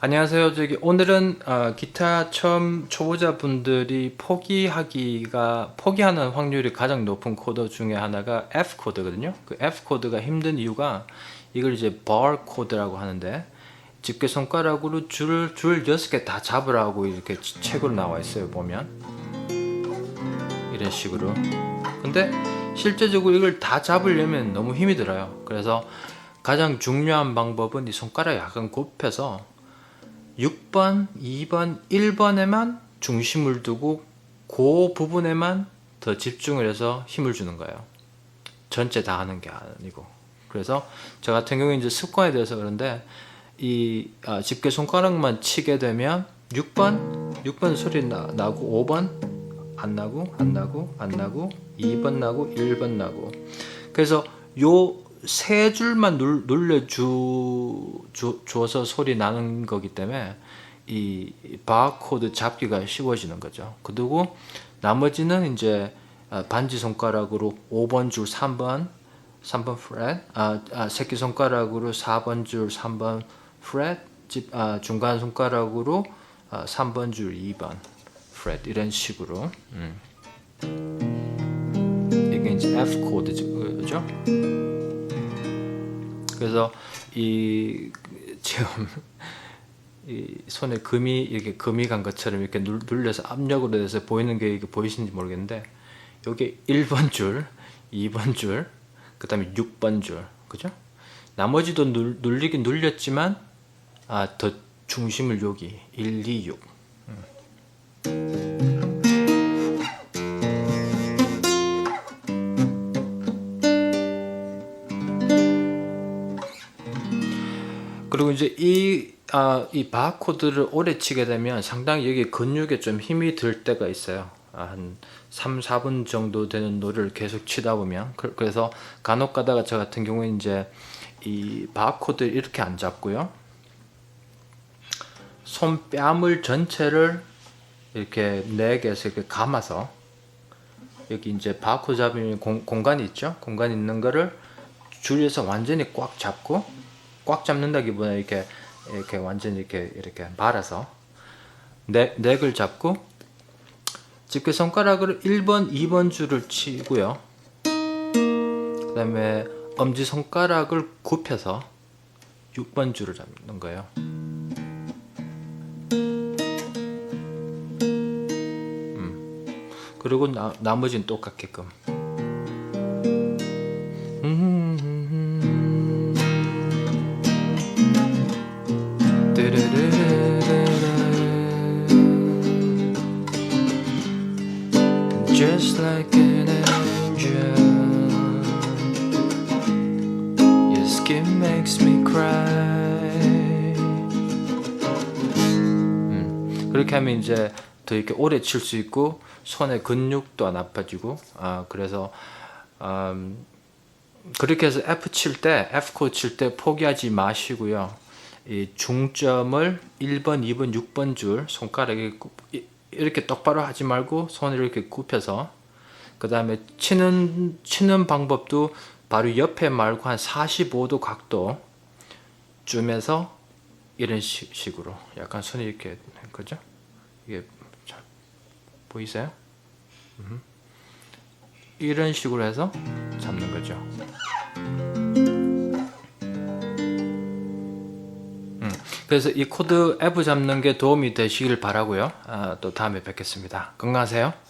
안녕하세요. 저기 오늘은 어, 기타 처음 초보자분들이 포기하기가 포기하는 확률이 가장 높은 코드 중에 하나가 F 코드거든요. 그 F 코드가 힘든 이유가 이걸 이제 bar 코드라고 하는데 집게 손가락으로 줄을 줄 여섯 개다 잡으라고 이렇게 치- 책으로 나와 있어요. 보면 이런 식으로. 근데 실제적으로 이걸 다 잡으려면 너무 힘이 들어요. 그래서 가장 중요한 방법은 이 손가락 약간 굽혀서 6번, 2번, 1번에만 중심을 두고 그 부분에만 더 집중을 해서 힘을 주는 거예요. 전체 다 하는 게 아니고. 그래서 저 같은 경우에 이제 습관에 대해서 그런데 이 아, 집게 손가락만 치게 되면 6번, 6번 소리 나, 나고 5번 안 나고 안 나고 안 나고 2번 나고 1번 나고 그래서 요 세 줄만 눌, 눌러주 주, 줘서 소리 나는 거기 때문에 이 바코드 잡기가 쉬워지는 거죠. 그리고 나머지는 이제 아, 반지 손가락으로 5번 줄 3번 3번 프렛 아, 아 새끼 손가락으로 4번 줄 3번 프렛 집, 아, 중간 손가락으로 아, 3번 줄 2번 프렛 이런 식으로 음. 이게 이제 F 코드죠. 그래서 이 지금 이 손에 금이 이렇게 금이 간 것처럼 이렇게 눌, 눌려서 압력으로 돼서 보이는 게 이게 보이시는지 모르겠는데 여기 1번 줄, 2번 줄, 그다음에 6번 줄, 그죠? 나머지도 눌, 눌리긴 눌렸지만 아, 더 중심을 여기 1, 2, 6. 그리고 이제 이, 아, 이 바코드를 오래 치게 되면 상당히 여기 근육에 좀 힘이 들 때가 있어요. 아, 한 3, 4분 정도 되는 노래를 계속 치다 보면. 그- 그래서 간혹 가다가 저 같은 경우에 이제 이 바코드 이렇게 안 잡고요. 손뺨을 전체를 이렇게 네 개에서 이렇게 감아서 여기 이제 바코드 잡으면 공, 공간이 있죠? 공간 있는 거를 줄여서 완전히 꽉 잡고 꽉 잡는다기보다 이렇게 이렇게 완전히 이렇게 이렇게 말아서 넥, 넥을 잡고 집게 손가락으로 1번, 2번 줄을 치고요. 그 다음에 엄지 손가락을 굽혀서 6번 줄을 잡는 거예요. 음. 그리고 나, 나머지는 똑같게끔. Just like an angel, your skin makes me cry. 음, 그렇게 하면 이제 더 이렇게 오래 칠 수 있고 손의 근육도 안 아파지고 아 그래서 음, 그렇게 해서 F 칠 때 F 코드 칠때 포기하지 마시고요. 이 중점을 1번, 2번, 6번 줄 손가락에 굽- 이- 이렇게 똑바로 하지 말고 손을 이렇게 굽혀서 그 다음에 치는 치는 방법도 바로 옆에 말고 한 45도 각도 쯤에서 이런 식, 식으로 약간 손이 이렇게 그죠? 이게 잘 보이세요? 음. 이런 식으로 해서 잡는 거죠. 그래서 이 코드 F 잡는 게 도움이 되시길 바라고요. 아, 또 다음에 뵙겠습니다. 건강하세요.